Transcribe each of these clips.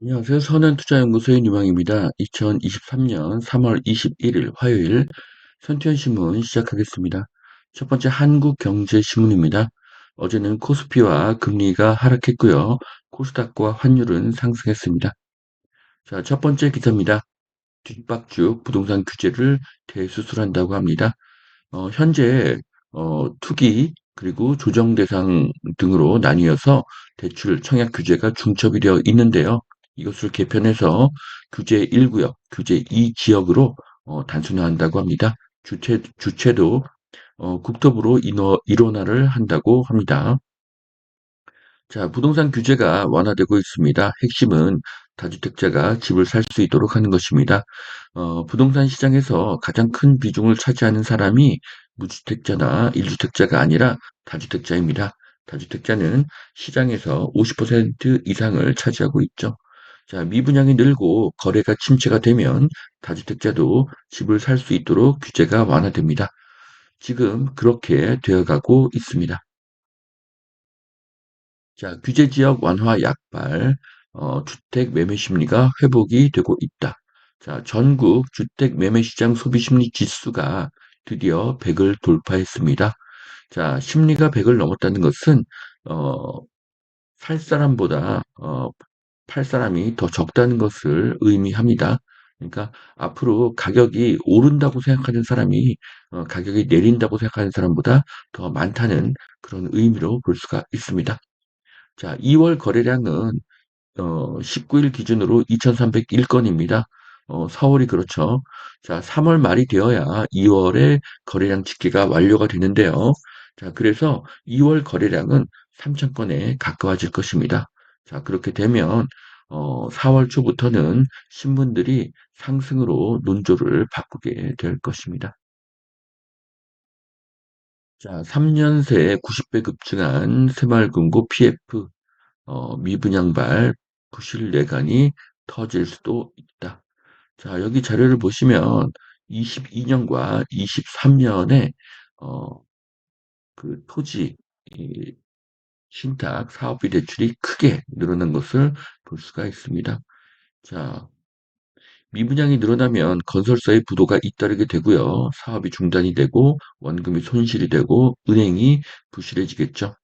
안녕하세요. 선한투자연구소의 유망입니다. 2023년 3월 21일 화요일 선투현 신문 시작하겠습니다. 첫 번째 한국경제신문입니다. 어제는 코스피와 금리가 하락했고요. 코스닥과 환율은 상승했습니다. 자, 첫 번째 기사입니다. 뒷박죽 부동산 규제를 대수술한다고 합니다. 어, 현재 어, 투기 그리고 조정 대상 등으로 나뉘어서 대출 청약 규제가 중첩이 되어 있는데요. 이것을 개편해서 규제 1구역, 규제 2지역으로 어, 단순화한다고 합니다. 주체, 주체도 어, 국토부로 인어, 일원화를 한다고 합니다. 자, 부동산 규제가 완화되고 있습니다. 핵심은 다주택자가 집을 살 수 있도록 하는 것입니다. 어, 부동산 시장에서 가장 큰 비중을 차지하는 사람이 무주택자나 일주택자가 아니라 다주택자입니다. 다주택자는 시장에서 50% 이상을 차지하고 있죠. 자, 미분양이 늘고 거래가 침체가 되면 다주택자도 집을 살 수 있도록 규제가 완화됩니다. 지금 그렇게 되어가고 있습니다. 자, 규제 지역 완화 약발, 어, 주택 매매 심리가 회복이 되고 있다. 자, 전국 주택 매매 시장 소비 심리 지수가 드디어 100을 돌파했습니다. 자, 심리가 100을 넘었다는 것은 어, 살 사람보다 어, 팔 사람이 더 적다는 것을 의미합니다. 그러니까 앞으로 가격이 오른다고 생각하는 사람이 어, 가격이 내린다고 생각하는 사람보다 더 많다는 그런 의미로 볼 수가 있습니다. 자, 2월 거래량은 어, 19일 기준으로 2,301건입니다. 어, 4월이 그렇죠. 자, 3월 말이 되어야 2월에 거래량 집계가 완료가 되는데요. 자, 그래서 2월 거래량은 3,000건에 가까워질 것입니다. 자, 그렇게 되면 어, 4월 초부터는 신문들이 상승으로 논조를 바꾸게 될 것입니다. 자, 3년 새 90배 급증한 새마을금고 PF 어, 미분양발 부실내관이 터질 수도 있다. 자, 여기 자료를 보시면 22년과 23년에 어, 그 토지 이 신탁 사업비 대출이 크게 늘어난 것을 볼 수가 있습니다. 자, 미분양이 늘어나면 건설사의 부도가 잇따르게 되고요. 사업이 중단이 되고 원금이 손실이 되고 은행이 부실해지겠죠.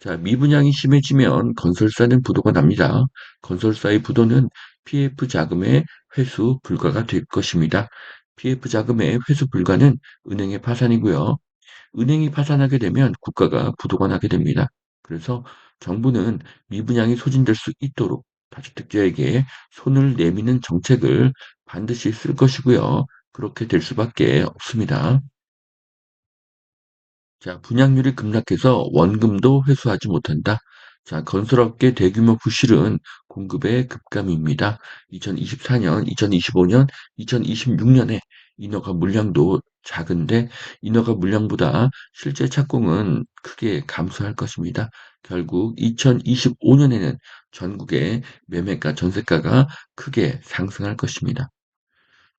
자, 미분양이 심해지면 건설사는 부도가 납니다. 건설사의 부도는 PF 자금의 회수 불가가 될 것입니다. PF 자금의 회수 불가는 은행의 파산이고요. 은행이 파산하게 되면 국가가 부도가 나게 됩니다. 그래서 정부는 미분양이 소진될 수 있도록 다주택자에게 손을 내미는 정책을 반드시 쓸 것이고요. 그렇게 될 수밖에 없습니다. 자, 분양률이 급락해서 원금도 회수하지 못한다. 자, 건설업계 대규모 부실은 공급의 급감입니다. 2024년, 2025년, 2026년에 인허가 물량도 작은데 인허가 물량보다 실제 착공은 크게 감소할 것입니다. 결국 2025년에는 전국의 매매가, 전세가가 크게 상승할 것입니다.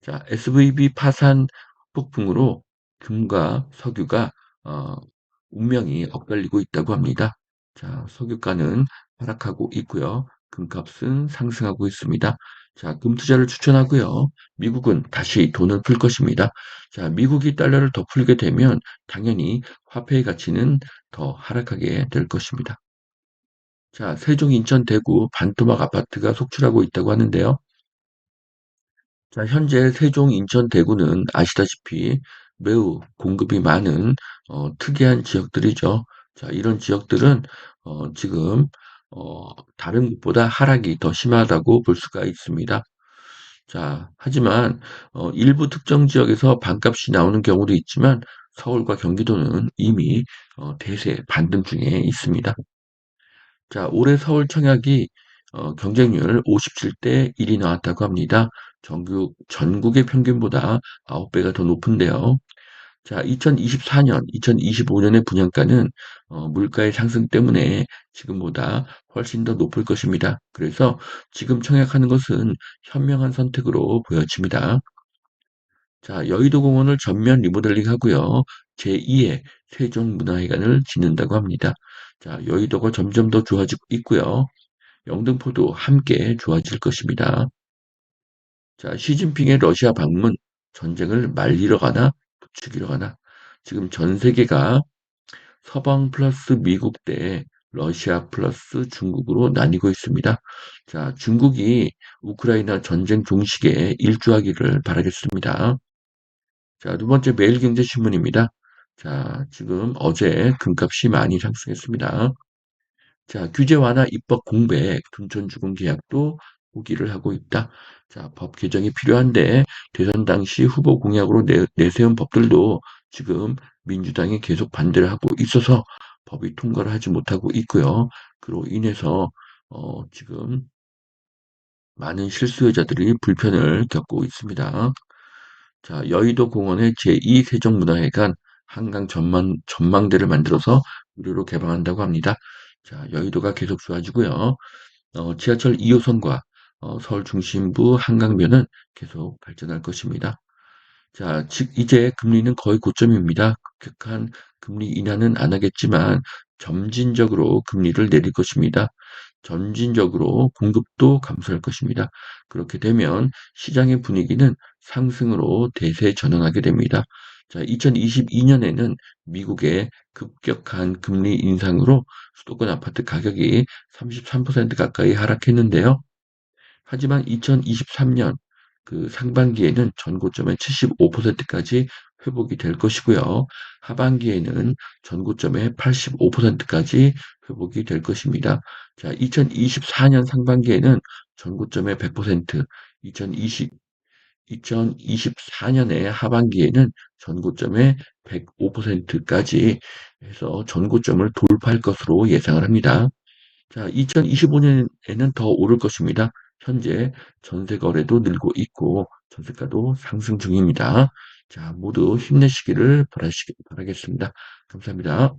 자, SVB 파산 폭풍으로 금과 석유가 어, 운명이 엇갈리고 있다고 합니다. 자, 석유가는 하락하고 있고요. 금값은 상승하고 있습니다. 자, 금 투자를 추천하고요. 미국은 다시 돈을 풀 것입니다. 자, 미국이 달러를 더 풀게 되면 당연히 화폐의 가치는 더 하락하게 될 것입니다. 자, 세종, 인천, 대구 반토막 아파트가 속출하고 있다고 하는데요. 자, 현재 세종, 인천, 대구는 아시다시피 매우 공급이 많은 어, 특이한 지역들이죠. 자, 이런 지역들은 어, 지금 어, 다른 곳보다 하락이 더 심하다고 볼 수가 있습니다. 자, 하지만 어, 일부 특정 지역에서 반값이 나오는 경우도 있지만 서울과 경기도는 이미 어, 대세 반등 중에 있습니다. 자, 올해 서울 청약이 어, 경쟁률 57대 1이 나왔다고 합니다. 전국, 전국의 평균보다 9배가 더 높은데요. 자, 2024년, 2025년의 분양가는 어, 물가의 상승 때문에 지금보다 훨씬 더 높을 것입니다. 그래서 지금 청약하는 것은 현명한 선택으로 보여집니다. 자, 여의도 공원을 전면 리모델링 하고요. 제2의 세종문화회관을 짓는다고 합니다. 자, 여의도가 점점 더 좋아지고 있고요. 영등포도 함께 좋아질 것입니다. 자, 시진핑의 러시아 방문, 전쟁을 말리러 가나, 부추기러 가나. 지금 전 세계가 서방 플러스 미국 대 러시아 플러스 중국으로 나뉘고 있습니다. 자, 중국이 우크라이나 전쟁 종식에 일조하기를 바라겠습니다. 자, 두 번째 매일경제신문입니다. 자, 지금 어제 금값이 많이 상승했습니다. 자, 규제 완화 입법 공백, 둔촌 주공 계약도 포기를 하고 있다. 자, 법 개정이 필요한데 대선 당시 후보 공약으로 내, 내세운 법들도 지금 민주당이 계속 반대를 하고 있어서 법이 통과를 하지 못하고 있고요. 그로 인해서 어, 지금 많은 실수요자들이 불편을 겪고 있습니다. 자, 여의도 공원의 제2세종문화회관 한강 전망, 전망대를 만들어서 무료로 개방한다고 합니다. 자, 여의도가 계속 좋아지고요. 어, 지하철 2호선과 어, 서울 중심부 한강변은 계속 발전할 것입니다. 자, 즉 이제 금리는 거의 고점입니다. 급격한 금리 인하는 안 하겠지만 점진적으로 금리를 내릴 것입니다. 점진적으로 공급도 감소할 것입니다. 그렇게 되면 시장의 분위기는 상승으로 대세 전환하게 됩니다. 자, 2022년에는 미국의 급격한 금리 인상으로 수도권 아파트 가격이 33% 가까이 하락했는데요. 하지만 2023년 그 상반기에는 전고점의 75%까지 회복이 될 것이고요. 하반기에는 전고점의 85%까지 회복이 될 것입니다. 자, 2024년 상반기에는 전고점의 100%, 2020, 2024년의 하반기에는 전고점의 105%까지 해서 전고점을 돌파할 것으로 예상을 합니다. 자, 2025년에는 더 오를 것입니다. 현재 전세 거래도 늘고 있고 전세가도 상승 중입니다. 자, 모두 힘내시기를 바라시기 바라겠습니다. 감사합니다.